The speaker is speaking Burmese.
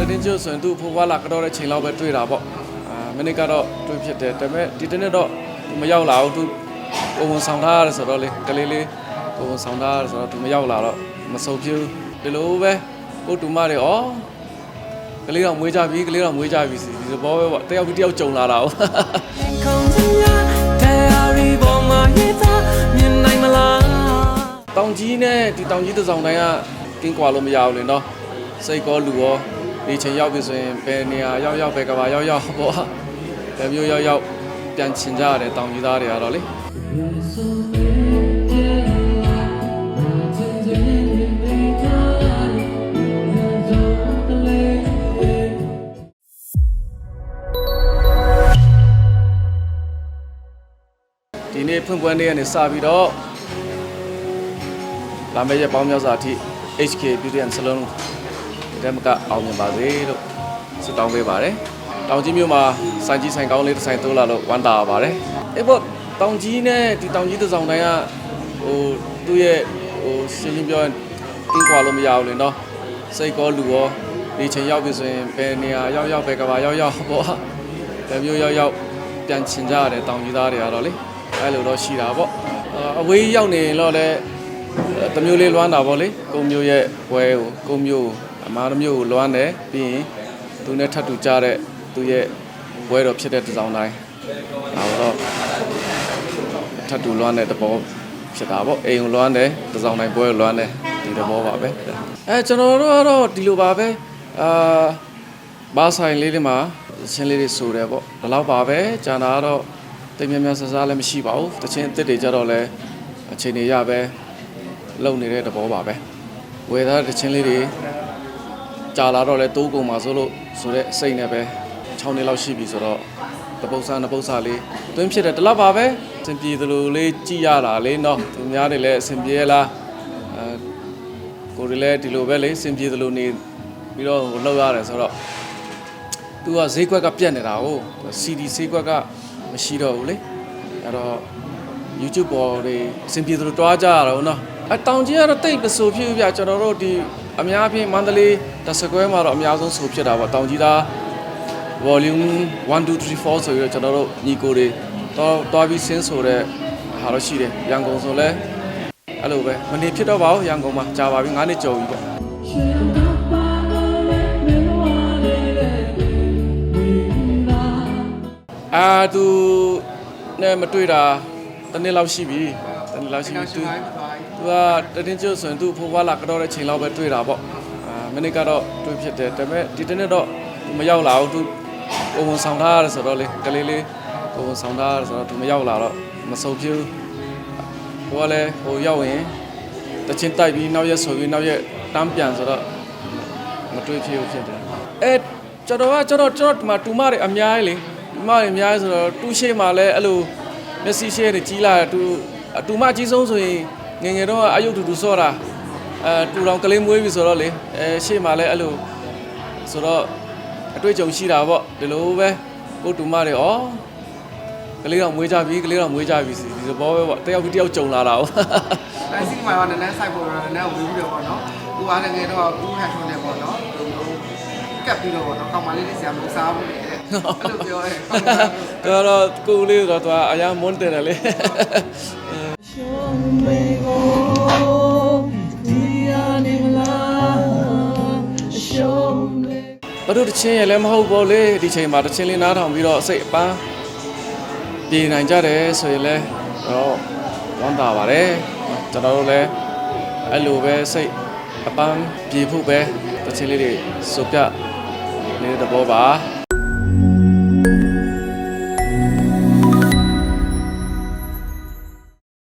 ဆိုရင်သူ့ဖိုးဖွားလာကတော့တဲ့ချိန်လောက်ပဲတွေ့တာပေါ့အာမနေ့ကတော့တွေ့ဖြစ်တယ်ဒါပေမဲ့ဒီတနေ့တော့သူမရောက်လာဘူးသူကိုဝန်ဆောင်ထားရတယ်ဆိုတော့လေကလေးလေးကိုဝန်ဆောင်ထားရတယ်ဆိုတော့သူမရောက်လာတော့မစုံပြဘူးဒီလိုပဲကိုတူမတွေဩကလေးတော့မွေးကြပြီကလေးတော့မွေးကြပြီစီဒီသဘောပဲပေါ့တယောက်ပြီးတယောက်ကြုံလာတာဟုတ်ခေါင်းစဉ်များတရားရီပေါ်မှာရေးသားမြင်နိုင်မလားတောင်ကြီးနဲ့ဒီတောင်ကြီးတစ်စောင်တိုင်းကကင်းကွာလို့မရဘူးလေနော်စိတ်ကောလူရော ဒီချိန်ရောက်ပြီဆိုရင်ဘယ်နေရာရောက်ရောက်ပဲကဘာရောက်ရောက်ပေါ့ဘယ်မျိုးရောက်ရောက်ပြန်ချင်ကြရတယ်တောင်ကြီးသားတွေကတော့လေဒီနေ့ဖွင့်ပွဲနေ့ကနေစပြီးတော့လာမယ့်ရက်ပေါင်းများစွာအထိ HK Beauty and Salon ဒီ တက်မကအောင်မြင်ပါစေလို့ဆုတောင်းပေးပါတယ်။တောင်ကြီးမြို့မှာစိုင်ကြီးဆိုင်ကောင်းလေးတစ်ဆိုင်တိုးလာလို့ဝမ်းသာပါပါတယ်။အေးပေါ့တောင်ကြီးနဲ့ဒီတောင်ကြီးတစ်ဆောင်တိုင်းကဟိုသူ့ရဲ့ဟိုရှင်းရှင်းပြောရင်ကင်းကွာလို့မရဘူးလေနော်။စိတ်ကောလူရောဒီချိန်ရောက်ပြီဆိုရင်ဘယ်နေရာရောက်ရောက်ပဲကဘာရောက်ရောက်ပေါ့။ဘယ်မျိုးရောက်ရောက်ပြန်ချင်ကြရတယ်တောင်ကြီးသားတွေကတော့လေ။အဲ့လိုတော့ရှိတာပေါ့။အဝေးရောက်နေရင်တော့လည်းတမျိုးလေးလွမ်းတာပေါ့လေကုံမျိုးရဲ့ဘွဲကိုကုံမျိုးကို အမားတစ်မျိုးကိုလွမ်းတယ်ပြီးရင်သူနဲ့ထပ်တူကြတဲ့သူရဲ့ဘွဲတော်ဖြစ်တဲ့တစ်စောင်းတိုင်းဒါတော့ထပ်တူလွမ်းတဲ့သဘောဖြစ်တာပေါ့အိမ်ကိုလွမ်းတယ်တစ်စောင်းတိုင်းဘွဲကိုလွမ်းတယ်ဒီသဘောပါပဲအဲကျွန်တော်တို့ကတော့ဒီလိုပါပဲအာဘာဆိုင်လေးတွေမှာရှင်းလေးတွေဆိုတယ်ပေါ့ဒီလောက်ပါပဲကျန်တာကတော့တိတ်မြတ်မြတ်ဆဆလည်းမရှိပါဘူးတချင်းအစ်စ်တွေကြတော့လဲအချိန်တွေရပဲလုံနေတဲ့သဘောပါပဲဝယ်သားတစ်ချင်းလေးတွေ ကြာလာတော့လဲတိုးကုန်ပါဆိုလို့ဆိုတဲ့စိတ်နဲ့ပဲ6နှစ်လောက်ရှိပြီဆိုတော့တပုတ်စားနှစ်ပုတ်စားလေးတွင်းဖြစ်တယ်တလောက်ပါပဲအဆင်ပြေသလိုလေးကြည်ရတာလေးเนาะသူများတွေလည်းအဆင်ပြေရလားအဲကိုယ်တွေလည်းဒီလိုပဲလေအဆင်ပြေသလိုနေပြီးတော့ဟိုလောက်ရတယ်ဆိုတော့သူကဈေးကွက်ကပြတ်နေတာဟုတ် CD ဈေးကွက်ကမရှိတော့ဘူးလေအဲ့တော့ YouTube ပေါ်တွေအဆင်ပြေသလိုတွားကြရတော့เนาะအတောင်ကြီးကတော့တိတ်ပစိုးဖြစ်ပြကျွန်တော်တို့ဒီ အများအပြားမန္တလေးတစ်စကွဲမှာတော့အများဆုံးဆိုဖြစ်တာပေါ့တောင်ကြီးသား volume 1 2 3 4ဆိုပြီးတော့ကျွန်တော်တို့ညီကိုတွေတော့တွားပြီးဆင်းဆိုတဲ့ဟာတော့ရှိတယ်ရန်ကုန်ဆိုလဲအဲ့လိုပဲမနေဖြစ်တော့ပါဘူးရန်ကုန်မှာကြာပါပြီ9နှစ်ကျော်ပြီပေါ့အာသူနဲ့မတွေ့တာတစ်နှစ်လောက်ရှိပြီတစ်နှစ်လောက်ရှိပြီ သူသူကတတင်းကျွတ်ဆိုရင်သူ့ဖိုးဖွားလာကတော့တဲ့ချိန်လောက်ပဲတွေ့တာပေါ့အာမနေ့ကတော့တွေ့ဖြစ်တယ်ဒါပေမဲ့ဒီတနေ့တော့သူမရောက်လာဘူးသူကိုဝန်ဆောင်ထားရတယ်ဆိုတော့လေကလေးလေးကိုဝန်ဆောင်ထားရတယ်ဆိုတော့သူမရောက်လာတော့မစုံပြဘူးဟိုကလည်းဟိုရောက်ရင်တချင်းတိုက်ပြီးနောက်ရက်ဆိုပြီးနောက်ရက်တမ်းပြန်ဆိုတော့မတွေ့ဖြစ်ဘူးဖြစ်တယ်အဲကျွန်တော်ကကျွန်တော်ကျွန်တော်ဒီမှာတူမတွေအများကြီးလေတူမတွေအများကြီးဆိုတော့တူရှေ့မှာလည်းအဲ့လိုမျက်စိရှေ့တွေကြီးလာတယ်တူအတူမအကြီးဆုံးဆိုရင် ငယ်ငယ်တော့အယုတ်တူတူစောတာအဲတူတောင်ကလေးမွေးပြီဆိုတော့လေအဲရှေ့မှာလည်းအဲ့လိုဆိုတော့အတွေ့အကြုံရှိတာပေါ့ဒီလိုပဲကိုတူမတွေဩကလေးတော့မွေးကြပြီကလေးတော့မွေးကြပြီစီဒီသဘောပဲပေါ့တယောက်ပြီးတယောက်ကြုံလာတာဟုတ်အဲစီမှာတော့နည်းနည်းဆိုင်ပေါ်တော့နည်းနည်းဝေးပြီးတော့ပေါ့နော်။သူအားလည်းငယ်တော့ဦးဟန်ထွန်းနေပေါ့နော်။သူကပ်ပြီးတော့ပေါ့နော်။ကောင်မလေးလေးဆရာမစားဘူးလေ။အဲ့လိုပြောရဲ။ကတော့ကိုလေးတော့သူကအရာမွန်းတယ်လေ ဘာလို့တချင်းရလဲမဟုတ်ဘောလေဒီချိန်မှာတချင်းလေးနားထောင်ပြီးတော့စိတ်အပန်းပြေနိုင်ကြတယ်ဆိုရင်လဲတော့ဝမ်းသာပါတယ်ကျွန်တော်တို့လည်းအဲ့လိုပဲစိတ်အပန်းပြေဖို့ပဲတချင်းလေးတွေစုပ်ပြနေတဲ့သဘောပါ